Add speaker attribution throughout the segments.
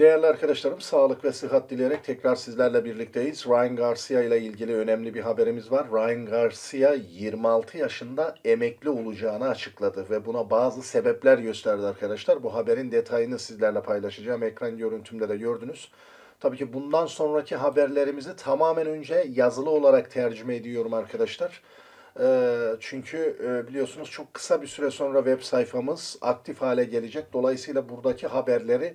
Speaker 1: Değerli arkadaşlarım, sağlık ve sıhhat dileyerek tekrar sizlerle birlikteyiz. Ryan Garcia ile ilgili önemli bir haberimiz var. Ryan Garcia 26 yaşında emekli olacağını açıkladı ve buna bazı sebepler gösterdi arkadaşlar. Bu haberin detayını sizlerle paylaşacağım. Ekran görüntümde de gördünüz. Tabii ki bundan sonraki haberlerimizi tamamen önce yazılı olarak tercüme ediyorum arkadaşlar. Ee, Çünkü e, biliyorsunuz çok kısa bir süre sonra web sayfamız aktif hale gelecek. Dolayısıyla buradaki haberleri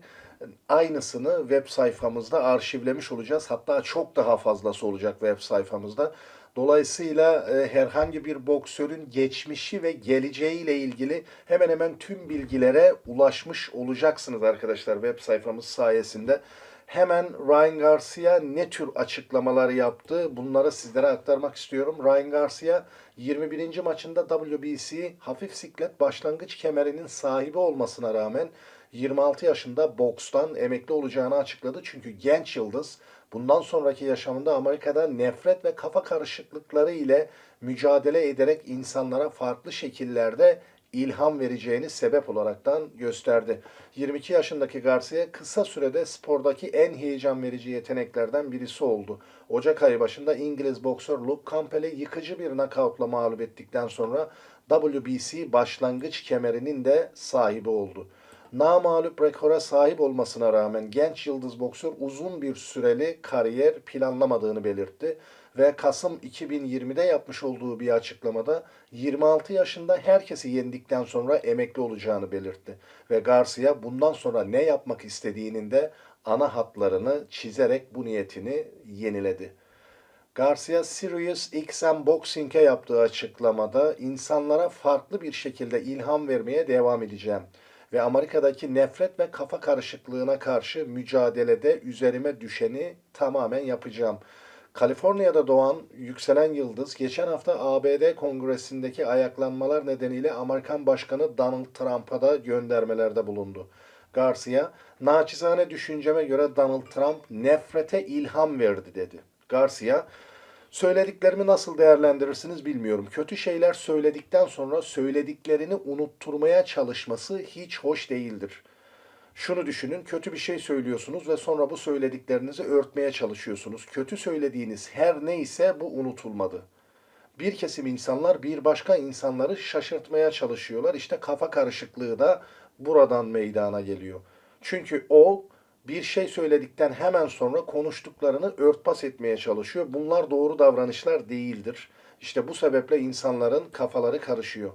Speaker 1: aynısını web sayfamızda arşivlemiş olacağız. Hatta çok daha fazlası olacak web sayfamızda. Dolayısıyla e, herhangi bir boksörün geçmişi ve geleceğiyle ilgili hemen hemen tüm bilgilere ulaşmış olacaksınız arkadaşlar web sayfamız sayesinde. Hemen Ryan Garcia ne tür açıklamalar yaptı bunları sizlere aktarmak istiyorum. Ryan Garcia 21. maçında WBC hafif siklet başlangıç kemerinin sahibi olmasına rağmen 26 yaşında bokstan emekli olacağını açıkladı. Çünkü genç yıldız bundan sonraki yaşamında Amerika'da nefret ve kafa karışıklıkları ile mücadele ederek insanlara farklı şekillerde ilham vereceğini sebep olaraktan gösterdi. 22 yaşındaki Garcia kısa sürede spordaki en heyecan verici yeteneklerden birisi oldu. Ocak ayı başında İngiliz boksör Luke Campbell'i yıkıcı bir nakavtla mağlup ettikten sonra WBC başlangıç kemerinin de sahibi oldu. Namalup rekora sahip olmasına rağmen genç yıldız boksör uzun bir süreli kariyer planlamadığını belirtti ve Kasım 2020'de yapmış olduğu bir açıklamada 26 yaşında herkesi yendikten sonra emekli olacağını belirtti ve Garcia bundan sonra ne yapmak istediğinin de ana hatlarını çizerek bu niyetini yeniledi. Garcia Sirius XM Boxing'e yaptığı açıklamada insanlara farklı bir şekilde ilham vermeye devam edeceğim ve Amerika'daki nefret ve kafa karışıklığına karşı mücadelede üzerime düşeni tamamen yapacağım. Kaliforniya'da doğan yükselen yıldız geçen hafta ABD Kongresi'ndeki ayaklanmalar nedeniyle Amerikan Başkanı Donald Trump'a da göndermelerde bulundu. Garcia, naçizane düşünceme göre Donald Trump nefrete ilham verdi dedi. Garcia, Söylediklerimi nasıl değerlendirirsiniz bilmiyorum. Kötü şeyler söyledikten sonra söylediklerini unutturmaya çalışması hiç hoş değildir. Şunu düşünün, kötü bir şey söylüyorsunuz ve sonra bu söylediklerinizi örtmeye çalışıyorsunuz. Kötü söylediğiniz her neyse bu unutulmadı. Bir kesim insanlar bir başka insanları şaşırtmaya çalışıyorlar. İşte kafa karışıklığı da buradan meydana geliyor. Çünkü o bir şey söyledikten hemen sonra konuştuklarını örtbas etmeye çalışıyor. Bunlar doğru davranışlar değildir. İşte bu sebeple insanların kafaları karışıyor.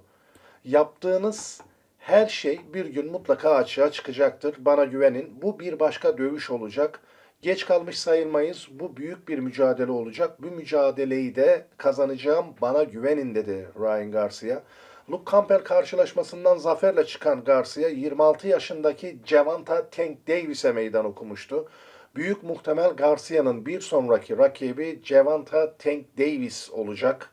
Speaker 1: Yaptığınız her şey bir gün mutlaka açığa çıkacaktır. Bana güvenin. Bu bir başka dövüş olacak. Geç kalmış sayılmayız. Bu büyük bir mücadele olacak. Bu mücadeleyi de kazanacağım. Bana güvenin dedi Ryan Garcia. Luke Campbell karşılaşmasından zaferle çıkan Garcia 26 yaşındaki Javanta Tank Davis'e meydan okumuştu. Büyük muhtemel Garcia'nın bir sonraki rakibi Javanta Tank Davis olacak.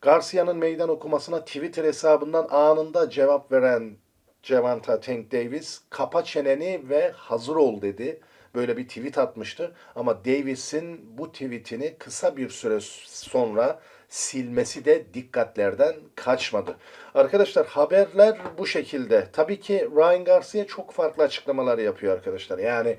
Speaker 1: Garcia'nın meydan okumasına Twitter hesabından anında cevap veren Javanta Tank Davis kapa çeneni ve hazır ol dedi. Böyle bir tweet atmıştı ama Davis'in bu tweetini kısa bir süre sonra silmesi de dikkatlerden kaçmadı. Arkadaşlar haberler bu şekilde. Tabii ki Ryan Garcia çok farklı açıklamalar yapıyor arkadaşlar. Yani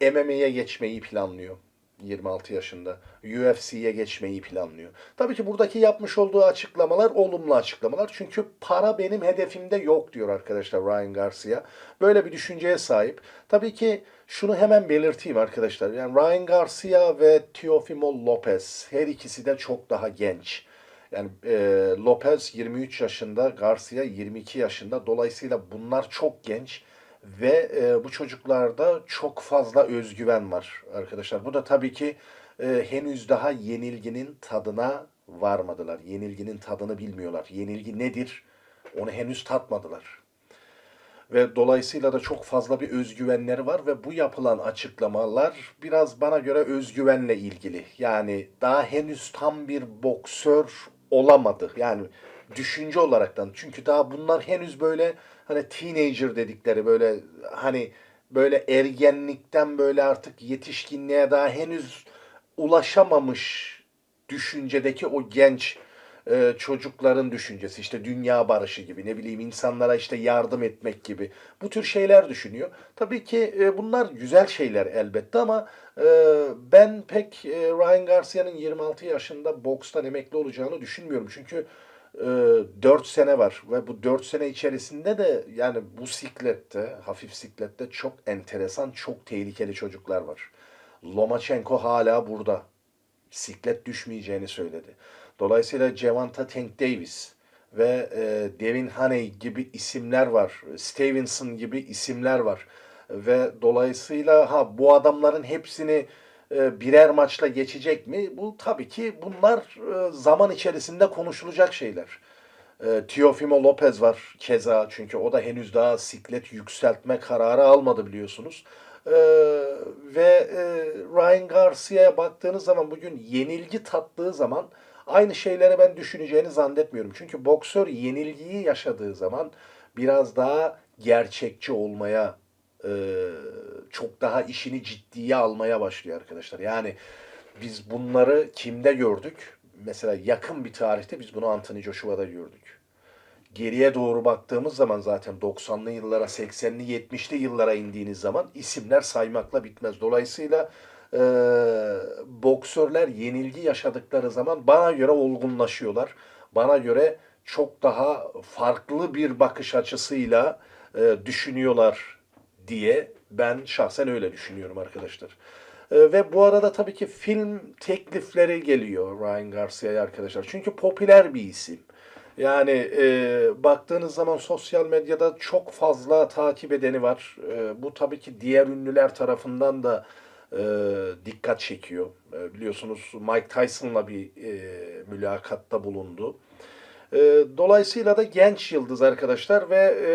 Speaker 1: MMA'ye geçmeyi planlıyor. 26 yaşında UFC'ye geçmeyi planlıyor. Tabii ki buradaki yapmış olduğu açıklamalar olumlu açıklamalar. Çünkü para benim hedefimde yok diyor arkadaşlar Ryan Garcia. Böyle bir düşünceye sahip. Tabii ki şunu hemen belirteyim arkadaşlar. Yani Ryan Garcia ve Teofimo Lopez her ikisi de çok daha genç. Yani e, Lopez 23 yaşında, Garcia 22 yaşında. Dolayısıyla bunlar çok genç ve e, bu çocuklarda çok fazla özgüven var arkadaşlar. Bu da tabii ki e, henüz daha yenilginin tadına varmadılar. Yenilginin tadını bilmiyorlar. Yenilgi nedir? Onu henüz tatmadılar. Ve dolayısıyla da çok fazla bir özgüvenleri var ve bu yapılan açıklamalar biraz bana göre özgüvenle ilgili. Yani daha henüz tam bir boksör olamadı. Yani düşünce olaraktan. Çünkü daha bunlar henüz böyle hani teenager dedikleri böyle hani böyle ergenlikten böyle artık yetişkinliğe daha henüz ulaşamamış düşüncedeki o genç e, çocukların düşüncesi işte dünya barışı gibi ne bileyim insanlara işte yardım etmek gibi bu tür şeyler düşünüyor. Tabii ki e, bunlar güzel şeyler elbette ama e, ben pek e, Ryan Garcia'nın 26 yaşında bokstan emekli olacağını düşünmüyorum. Çünkü e, 4 sene var ve bu 4 sene içerisinde de yani bu siklette, hafif siklette çok enteresan, çok tehlikeli çocuklar var. Lomachenko hala burada. Siklet düşmeyeceğini söyledi. Dolayısıyla Cevanta Tank Davis ve e, Devin Haney gibi isimler var. Stevenson gibi isimler var. Ve dolayısıyla ha bu adamların hepsini birer maçla geçecek mi? Bu tabii ki bunlar e, zaman içerisinde konuşulacak şeyler. E, Teofimo Lopez var keza çünkü o da henüz daha siklet yükseltme kararı almadı biliyorsunuz. E, ve e, Ryan Garcia'ya baktığınız zaman bugün yenilgi tattığı zaman aynı şeyleri ben düşüneceğini zannetmiyorum. Çünkü boksör yenilgiyi yaşadığı zaman biraz daha gerçekçi olmaya e, çok daha işini ciddiye almaya başlıyor arkadaşlar. Yani biz bunları kimde gördük? Mesela yakın bir tarihte biz bunu Anthony Joshua'da gördük. Geriye doğru baktığımız zaman zaten 90'lı yıllara, 80'li, 70'li yıllara indiğiniz zaman isimler saymakla bitmez. Dolayısıyla e, boksörler yenilgi yaşadıkları zaman bana göre olgunlaşıyorlar. Bana göre çok daha farklı bir bakış açısıyla e, düşünüyorlar diye ben şahsen öyle düşünüyorum arkadaşlar. E, ve bu arada tabii ki film teklifleri geliyor Ryan Garcia'ya arkadaşlar. Çünkü popüler bir isim. Yani e, baktığınız zaman sosyal medyada çok fazla takip edeni var. E, bu tabii ki diğer ünlüler tarafından da e, dikkat çekiyor. E, biliyorsunuz Mike Tyson'la bir e, mülakatta bulundu. E, dolayısıyla da genç yıldız arkadaşlar ve e,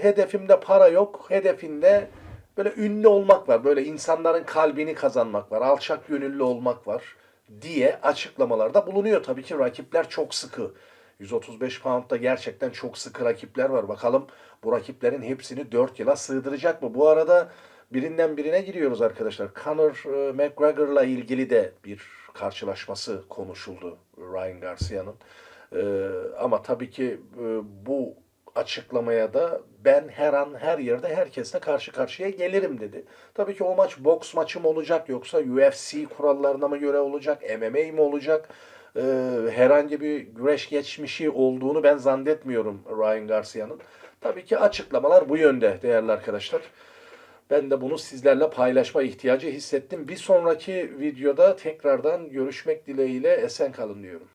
Speaker 1: hedefimde para yok. Hedefinde böyle ünlü olmak var. Böyle insanların kalbini kazanmak var. Alçak gönüllü olmak var diye açıklamalarda bulunuyor. Tabii ki rakipler çok sıkı. 135 poundda gerçekten çok sıkı rakipler var. Bakalım bu rakiplerin hepsini 4 yıla sığdıracak mı? Bu arada birinden birine giriyoruz arkadaşlar. Conor e, McGregor'la ilgili de bir karşılaşması konuşuldu Ryan Garcia'nın. E, ama tabii ki e, bu açıklamaya da ben her an her yerde herkesle karşı karşıya gelirim dedi. Tabii ki o maç boks maçı mı olacak yoksa UFC kurallarına mı göre olacak, MMA mi olacak? Ee, herhangi bir güreş geçmişi olduğunu ben zannetmiyorum Ryan Garcia'nın. Tabii ki açıklamalar bu yönde değerli arkadaşlar. Ben de bunu sizlerle paylaşma ihtiyacı hissettim. Bir sonraki videoda tekrardan görüşmek dileğiyle esen kalın diyorum.